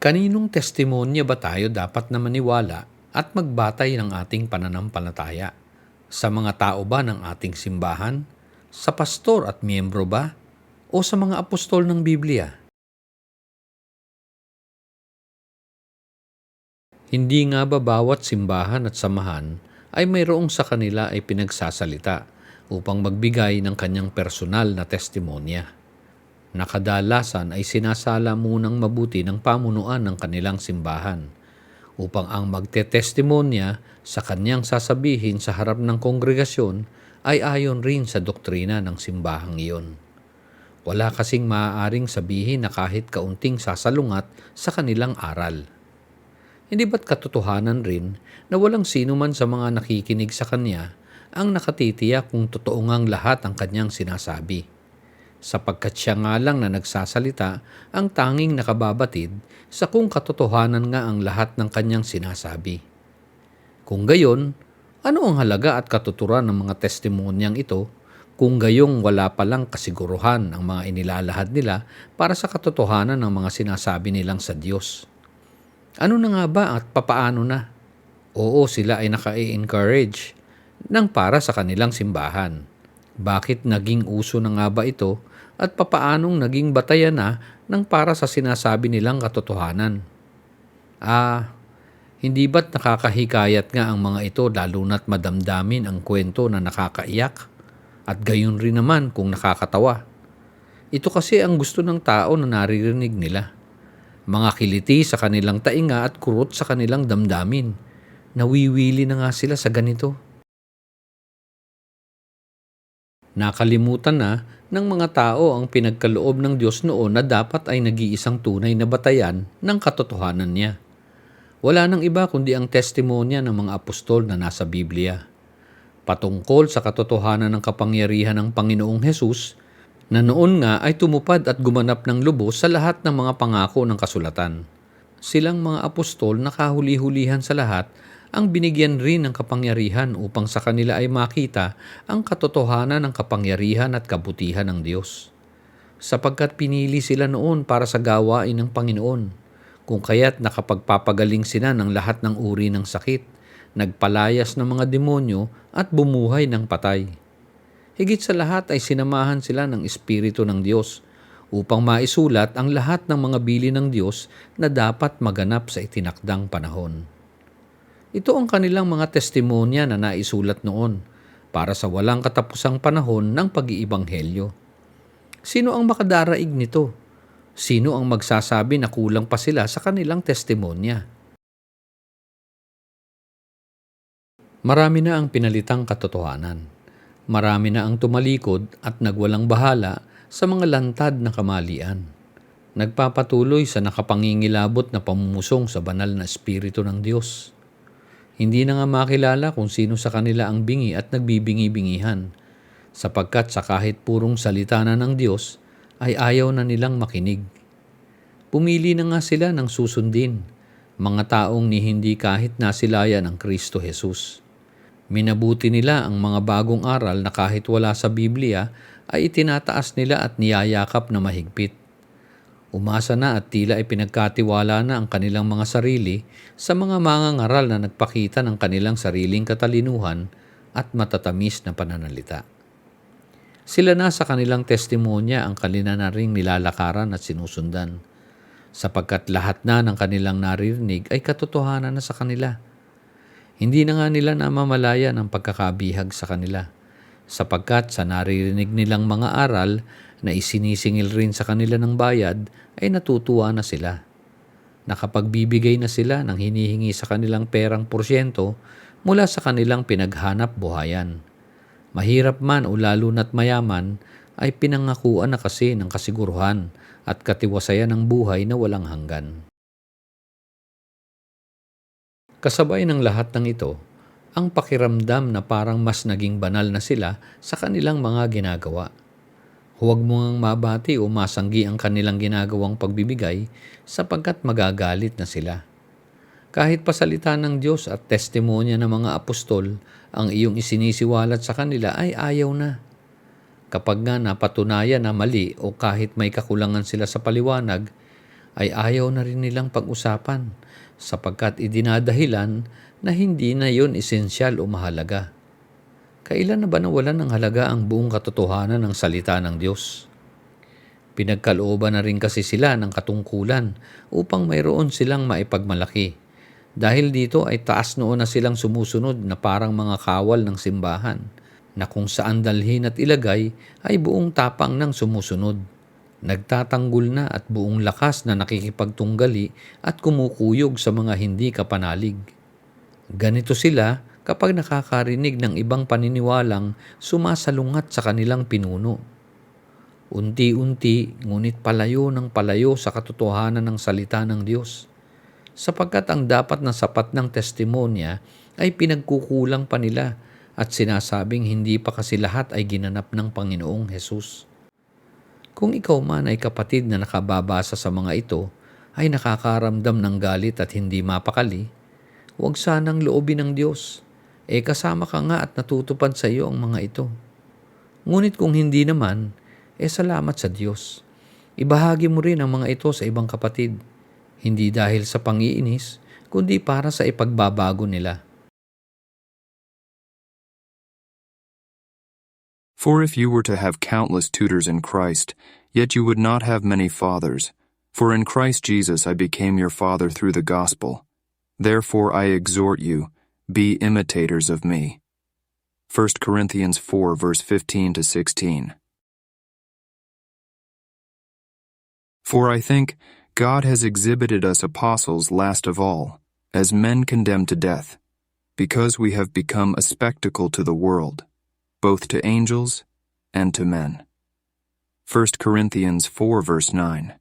Kaninong testimonya ba tayo dapat na maniwala at magbatay ng ating pananampalataya? Sa mga tao ba ng ating simbahan? Sa pastor at miyembro ba? O sa mga apostol ng Biblia? Hindi nga ba bawat simbahan at samahan ay mayroong sa kanila ay pinagsasalita upang magbigay ng kanyang personal na testimonya? Nakadalasan ay sinasala munang mabuti ng pamunuan ng kanilang simbahan upang ang magtetestimonya sa kanyang sasabihin sa harap ng kongregasyon ay ayon rin sa doktrina ng simbahang iyon. Wala kasing maaaring sabihin na kahit kaunting sasalungat sa kanilang aral. Hindi ba't katotohanan rin na walang sino man sa mga nakikinig sa kanya ang nakatitiyak kung totoo ngang lahat ang kanyang sinasabi? Sapagkat siya nga lang na nagsasalita ang tanging nakababatid sa kung katotohanan nga ang lahat ng kanyang sinasabi. Kung gayon, ano ang halaga at katuturan ng mga testimonyang ito kung gayong wala palang kasiguruhan ang mga inilalahad nila para sa katotohanan ng mga sinasabi nilang sa Diyos? Ano na nga ba at papaano na? Oo, sila ay naka-encourage ng para sa kanilang simbahan. Bakit naging uso na nga ba ito at papaanong naging batayan na ng para sa sinasabi nilang katotohanan? Ah, hindi ba't nakakahikayat nga ang mga ito lalo na't madamdamin ang kwento na nakakaiyak? At gayon rin naman kung nakakatawa. Ito kasi ang gusto ng tao na naririnig nila mga kiliti sa kanilang tainga at kurot sa kanilang damdamin. Nawiwili na nga sila sa ganito. Nakalimutan na ng mga tao ang pinagkaloob ng Diyos noon na dapat ay nag-iisang tunay na batayan ng katotohanan niya. Wala nang iba kundi ang testimonya ng mga apostol na nasa Biblia. Patungkol sa katotohanan ng kapangyarihan ng Panginoong Hesus na noon nga ay tumupad at gumanap ng lubos sa lahat ng mga pangako ng kasulatan. Silang mga apostol na kahuli-hulihan sa lahat ang binigyan rin ng kapangyarihan upang sa kanila ay makita ang katotohanan ng kapangyarihan at kabutihan ng Diyos. Sapagkat pinili sila noon para sa gawain ng Panginoon, kung kaya't nakapagpapagaling sila ng lahat ng uri ng sakit, nagpalayas ng mga demonyo at bumuhay ng patay. Higit sa lahat ay sinamahan sila ng Espiritu ng Diyos upang maisulat ang lahat ng mga bili ng Diyos na dapat maganap sa itinakdang panahon. Ito ang kanilang mga testimonya na naisulat noon para sa walang katapusang panahon ng pag-iibanghelyo. Sino ang makadaraig nito? Sino ang magsasabi na kulang pa sila sa kanilang testimonya? Marami na ang pinalitang katotohanan marami na ang tumalikod at nagwalang bahala sa mga lantad na kamalian. Nagpapatuloy sa nakapangingilabot na pamumusong sa banal na espiritu ng Diyos. Hindi na nga makilala kung sino sa kanila ang bingi at nagbibingi-bingihan, sapagkat sa kahit purong salita na ng Diyos, ay ayaw na nilang makinig. Pumili na nga sila ng susundin, mga taong ni hindi kahit nasilayan ang Kristo Jesus. Minabuti nila ang mga bagong aral na kahit wala sa Biblia ay itinataas nila at niyayakap na mahigpit. Umasa na at tila ay pinagkatiwala na ang kanilang mga sarili sa mga mangangaral na nagpakita ng kanilang sariling katalinuhan at matatamis na pananalita. Sila na sa kanilang testimonya ang kanila na ring nilalakaran at sinusundan, sapagkat lahat na ng kanilang naririnig ay katotohanan na sa kanila hindi na nga nila namamalayan ang pagkakabihag sa kanila, sapagkat sa naririnig nilang mga aral na isinisingil rin sa kanila ng bayad ay natutuwa na sila. Nakapagbibigay na sila ng hinihingi sa kanilang perang porsyento mula sa kanilang pinaghanap buhayan. Mahirap man o lalo na't mayaman ay pinangakuan na kasi ng kasiguruhan at katiwasayan ng buhay na walang hanggan. Kasabay ng lahat ng ito, ang pakiramdam na parang mas naging banal na sila sa kanilang mga ginagawa. Huwag mo ngang mabati o masanggi ang kanilang ginagawang pagbibigay sapagkat magagalit na sila. Kahit pasalita ng Diyos at testimonya ng mga apostol ang iyong isinisiwalat sa kanila ay ayaw na. Kapag nga napatunayan na mali o kahit may kakulangan sila sa paliwanag, ay ayaw na rin nilang pag-usapan sapagkat idinadahilan na hindi na yon esensyal o mahalaga. Kailan na ba nawalan ng halaga ang buong katotohanan ng salita ng Diyos? Pinagkalooban na rin kasi sila ng katungkulan upang mayroon silang maipagmalaki. Dahil dito ay taas noon na silang sumusunod na parang mga kawal ng simbahan na kung saan dalhin at ilagay ay buong tapang ng sumusunod. Nagtatanggol na at buong lakas na nakikipagtunggali at kumukuyog sa mga hindi kapanalig. Ganito sila kapag nakakarinig ng ibang paniniwalang sumasalungat sa kanilang pinuno. Unti-unti, ngunit palayo ng palayo sa katotohanan ng salita ng Diyos. Sapagkat ang dapat na sapat ng testimonya ay pinagkukulang pa nila at sinasabing hindi pa kasi lahat ay ginanap ng Panginoong Hesus. Kung ikaw man ay kapatid na nakababasa sa mga ito, ay nakakaramdam ng galit at hindi mapakali, huwag sanang loobin ng Diyos. E kasama ka nga at natutupad sa iyo ang mga ito. Ngunit kung hindi naman, e salamat sa Diyos. Ibahagi mo rin ang mga ito sa ibang kapatid, hindi dahil sa pangiinis, kundi para sa ipagbabago nila. For if you were to have countless tutors in Christ, yet you would not have many fathers. For in Christ Jesus I became your father through the gospel. Therefore I exhort you, be imitators of me. 1 Corinthians 4 verse 15 to 16. For I think God has exhibited us apostles last of all, as men condemned to death, because we have become a spectacle to the world, both to angels and to men. 1 Corinthians 4 verse 9.